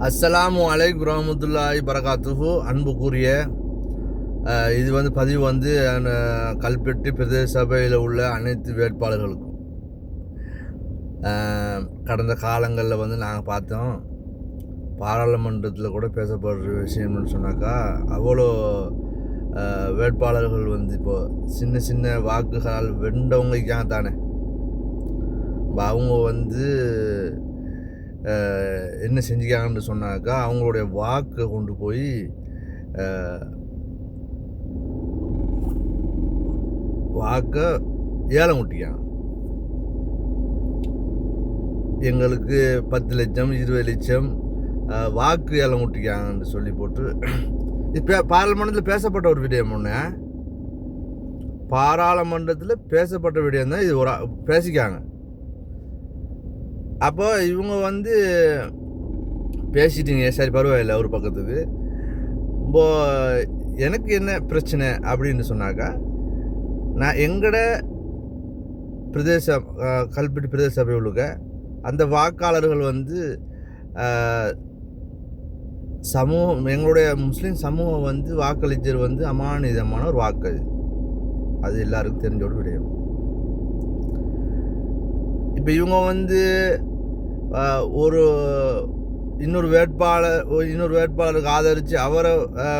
அஸ்ஸலாமு அலை ரஹமத்துல்லாஹி பரகாத்துஹு அன்புக்குரிய கூறிய இது வந்து பதிவு வந்து அஹ், கல்பெட்டு பிரதேச சபையில் உள்ள அனைத்து வேட்பாளர்களுக்கும். கடந்த காலங்களில் வந்து நாங்கள் பார்த்தோம். பாராளுமன்றத்தில் கூட பேசப்படுற விஷயம்னு சொன்னாக்கா அவ்வளோ வேட்பாளர்கள் வந்து இப்போது சின்ன சின்ன வாக்குகளால் வென்றவங்களுக்காக தானே அவங்க வந்து என்ன செஞ்சுக்காங்கன்னு சொன்னாக்கா அவங்களுடைய வாக்கை கொண்டு போய் வாக்கை ஏலம் விட்டிக்காங்க எங்களுக்கு பத்து லட்சம் இருபது லட்சம் வாக்கு ஏலம் விட்டிக்காங்கன்னு சொல்லி போட்டு இப்போ பாராளுமன்றத்தில் பேசப்பட்ட ஒரு விடயம் ஒன்று பாராளுமன்றத்தில் பேசப்பட்ட விடயம் தான் இது ஒரு பேசிக்காங்க அப்போ இவங்க வந்து பேசிட்டீங்க. சரி பரவாயில்ல ஒரு பக்கத்துக்கு. இப்போ எனக்கு என்ன பிரச்சனை அப்படின்னு சொன்னாக்கா நான் எங்கட பிரதேச கல்பிட்டு கல்பெட்டு பிரதேச சபை உள்ளுக்க அந்த வாக்காளர்கள் வந்து சமூகம் எங்களுடைய முஸ்லீம் சமூகம் வந்து வாக்களிச்சர் வந்து அமானிதமான ஒரு வாக்கு அது. அது எல்லாருக்கும் தெரிஞ்ச ஒரு விடயம். இப்போ இவங்க வந்து ஒரு இன்னொரு வேட்பாளர் இன்னொரு வேட்பாளருக்கு ஆதரித்து அவரை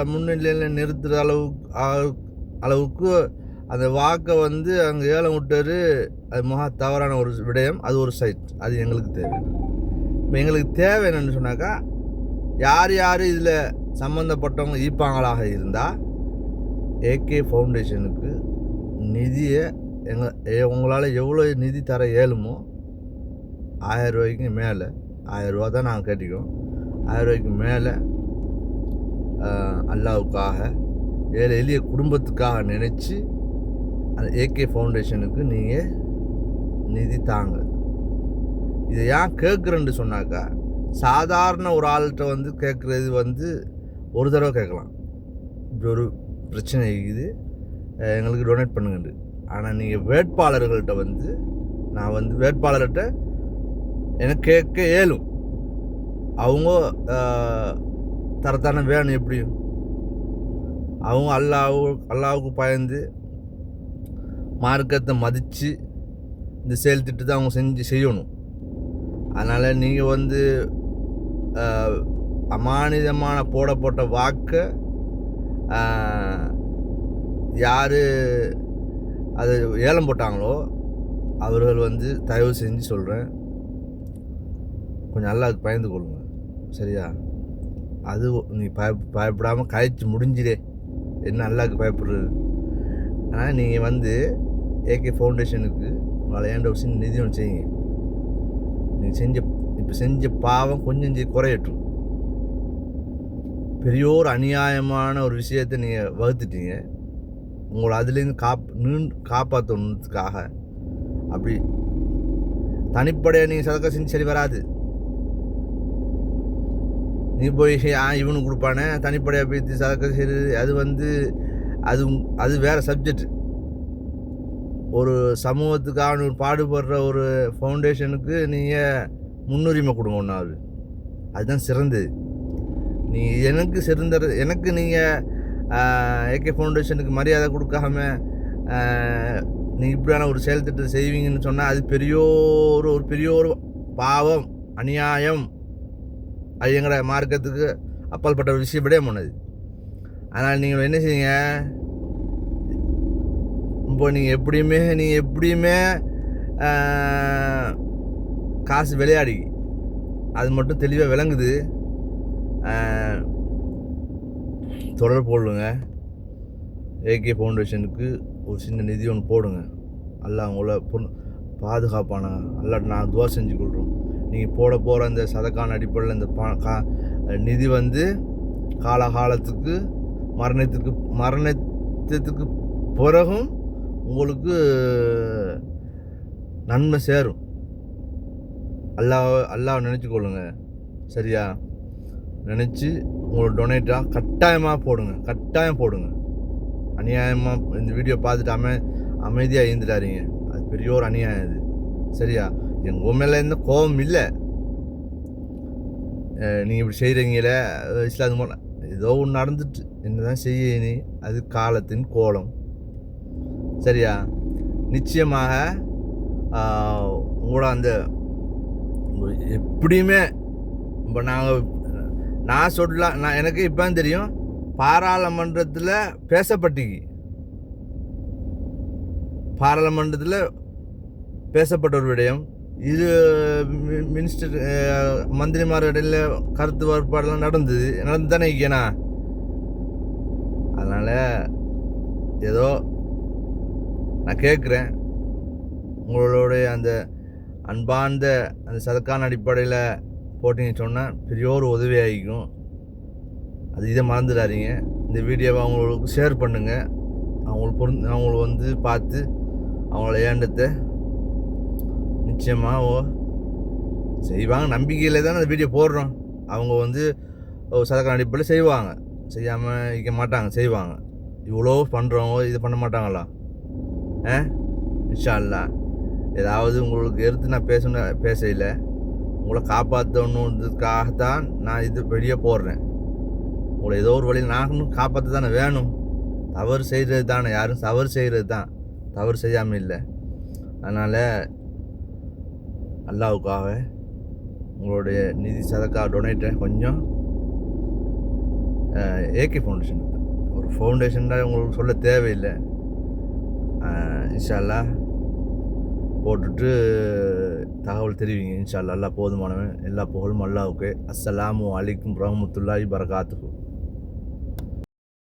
முன்னிலையில் நிறுத்துகிற அளவுக்கு அளவுக்கு அந்த வாக்கை வந்து அங்கே ஏலம் விட்டாரு அது மகா தவறான ஒரு விடயம். அது ஒரு சைட். அது எங்களுக்கு தேவை. இப்போ எங்களுக்கு தேவை என்னென்னு சொன்னாக்கா யார் யார் இதில் சம்மந்தப்பட்டவங்க ஈப்பாங்களாக இருந்தால் ஏகே ஃபவுண்டேஷனுக்கு நிதியை எங்கள் உங்களால் எவ்வளோ நிதி தர இயலுமோ ஆயிரம் ரூபாய்க்கு மேலே ஆயிரம் ரூபா தான் நாங்கள் கட்டிக்கிறோம். ஆயிரம் ரூபாய்க்கு மேலே அல்லாவுக்காக ஏழை எளிய குடும்பத்துக்காக நினச்சி அந்த ஏகே ஃபவுண்டேஷனுக்கு நீங்கள் நிதி தாங்க. இதை ஏன் கேட்குறேன்னு சொன்னாக்கா சாதாரண ஒரு ஆள்கிட்ட வந்து கேட்குறது வந்து ஒரு தடவை கேட்கலாம். இப்படி ஒரு பிரச்சனை இருக்குது. எங்களுக்கு டொனேட் பண்ணுங்கண்டு. ஆனால் நீங்கள் வேட்பாளர்கள்ட்ட வந்து நான் வந்து வேட்பாளர்கிட்ட எனக்கு கேட்க ஏழும் அவங்க தரத்தான வேணும் எப்படியும் அவங்க அல்லாஹ் அல்லாவுக்கு பயந்து மார்க்கத்தை மதித்து இந்த செயல் திட்டத்தை அவங்க செஞ்சு செய்யணும். அதனால் நீங்கள் வந்து அமானிதமான போடப்பட்ட வாக்கை யார் அது ஏலம் போட்டாங்களோ அவர்கள் வந்து தயவு செஞ்சு சொல்கிறேன் கொஞ்சம் அல்லாவுக்கு பயந்து கொள்ளுங்க. சரியா? அது நீ பய பயப்படாமல் கழிச்சு முடிஞ்சிடே. என்ன அல்லாவுக்கு பயப்படுறது? ஆனால் நீங்கள் வந்து ஏகே ஃபவுண்டேஷனுக்கு உங்களால் ஏண்ட ஒரு சின்ன நிதி ஒன்று செய்யுங்க. நீங்கள் செஞ்ச இப்போ செஞ்ச பாவம் கொஞ்சம் செஞ்சு குறையட்டும். பெரியோர் அநியாயமான ஒரு விஷயத்தை நீங்கள் வகுத்துட்டீங்க. உங்களை அதுலேருந்து காப் நீண்டு காப்பாற்றணுன்றதுக்காக அப்படி தனிப்படையாக நீங்கள் சதக்க செஞ்சு சரி வராது. நீ போய் ஆ இவனுக்கு கொடுப்பானே தனிப்படையாக போய் சதக்க சரி அது வந்து அது அது வேறு சப்ஜெக்ட் ஒரு சமூகத்துக்காக ஒரு பாடுபடுற ஒரு ஃபவுண்டேஷனுக்கு நீங்கள் முன்னுரிமை கொடுங்க ஒன்றாவது அதுதான் சிறந்தது. நீ எனக்கு சிறந்த எனக்கு நீங்கள் ஏகே ஃபவுண்டேஷனுக்கு மரியாதை கொடுக்காம நீ இப்படியான ஒரு செயல் திட்டம் செய்வீங்கன்னு சொன்னால் அது பெரியோர் ஒரு பெரியோர் பாவம் அநியாயம். அது எங்களோட மார்க்கத்துக்கு அப்பால்பட்ட ஒரு விஷயம் விடவே போனது அதனால் நீங்கள் என்ன செய்யுங்க? இப்போ நீங்கள் எப்படியுமே நீங்கள் எப்படியுமே காசு விளையாடி அது மட்டும் தெளிவாக விளங்குது. தொடர் போடுங்க ஏகே ஃபவுண்டேஷனுக்கு ஒரு சின்ன நிதி ஒன்று போடுங்க. அல்ல அவங்கள பொண்ணு பாதுகாப்பான அல்லாட்ட நான் துவா செஞ்சு கொள்கிறோம். நீங்கள் போட போகிற அந்த சதக்கான அடிப்படையில் இந்த ப கா நிதி வந்து காலகாலத்துக்கு மரணத்துக்கு மரணத்துக்கு பிறகும் உங்களுக்கு நன்மை சேரும். அல்லாஹ் அல்லாஹ் நினச்சிக்கொள்ளுங்க சரியா? நினச்சி உங்களோட டொனேட்டாக கட்டாயமாக போடுங்க. கட்டாயம் போடுங்க. அநியாயமாக இந்த வீடியோ பார்த்துட்டு அமை அமைதியாக இருந்துட்டாருங்க அது பெரிய ஒரு அநியாயம் அது சரியா? எங்கள் மேலே எந்த கோபம் இல்லை. நீங்கள் இப்படி செய்கிறீங்களே இஸ்லாது மூலம் ஏதோ ஒன்று நடந்துட்டு என்ன தான் செய்ய நீ அது காலத்தின் கோலம். சரியா? நிச்சயமாக உங்களோட அந்த எப்படியுமே இப்போ நாங்கள் நான் சொல்லலாம் நான் எனக்கு இப்போ தெரியும் பாராளுமன்றத்தில் பேசப்பட்டிக்கு பாராளுமன்றத்தில் பேசப்பட்ட ஒரு விடயம். இது மினிஸ்டர் மந்திரிமார் இடையில கருத்து வேறுபாடெல்லாம் நடந்தது நடந்து தானே இருக்கேனா அதனால் ஏதோ நான் கேட்குறேன் உங்களுடைய அந்த அன்பார்ந்த அந்த சதக்கான அடிப்படையில் போட்டிங்கன்னு சொன்னால் பெரிய ஒரு உதவியாகிக்கும் அது இதை மறந்துடாதீங்க இந்த வீடியோவை அவங்களுக்கு ஷேர் பண்ணுங்கள் அவங்களுக்கு பொருந்து அவங்கள வந்து பார்த்து அவங்கள ஏண்டத்தை நிச்சயமாக ஓ செய்வாங்க நம்பிக்கையில் தானே அந்த வீடியோ போடுறோம். அவங்க வந்து ஒரு அடிப்படையில் செய்வாங்க. செய்யாமல் இருக்க மாட்டாங்க. செய்வாங்க. இவ்வளோ பண்ணுறவங்க இது பண்ண மாட்டாங்களா? ஆ? இன்ஷா ஏதாவது உங்களுக்கு எடுத்து நான் பேசணும் பேசல உங்களை காப்பாற்றணுன்றதுக்காகத்தான் நான் இது வெளியே போடுறேன். உங்களை ஏதோ ஒரு வழியில் நானும் காப்பாற்ற தானே வேணும். தவறு செய்கிறது தானே யாரும் தவறு செய்கிறது தான் தவறு செய்யாமல் இல்லை. அதனால் அல்லாவுக்காக உங்களுடைய நிதி சதக்கா டொனேட்டை கொஞ்சம் ஏகே ஃபவுண்டேஷன் ஒரு ஃபவுண்டேஷன் உங்களுக்கு சொல்ல தேவையில்லை. இன்ஷால்லா போட்டுட்டு தகவல் தெரிவிங்க. இன்ஷால்லா எல்லாம் போதுமானவன். எல்லா புகழும் அல்லாவுக்கு அஸ்ஸலாமு அலிக்கும் ரஹமத்துல்லாஹி பரகாத்துக்கும்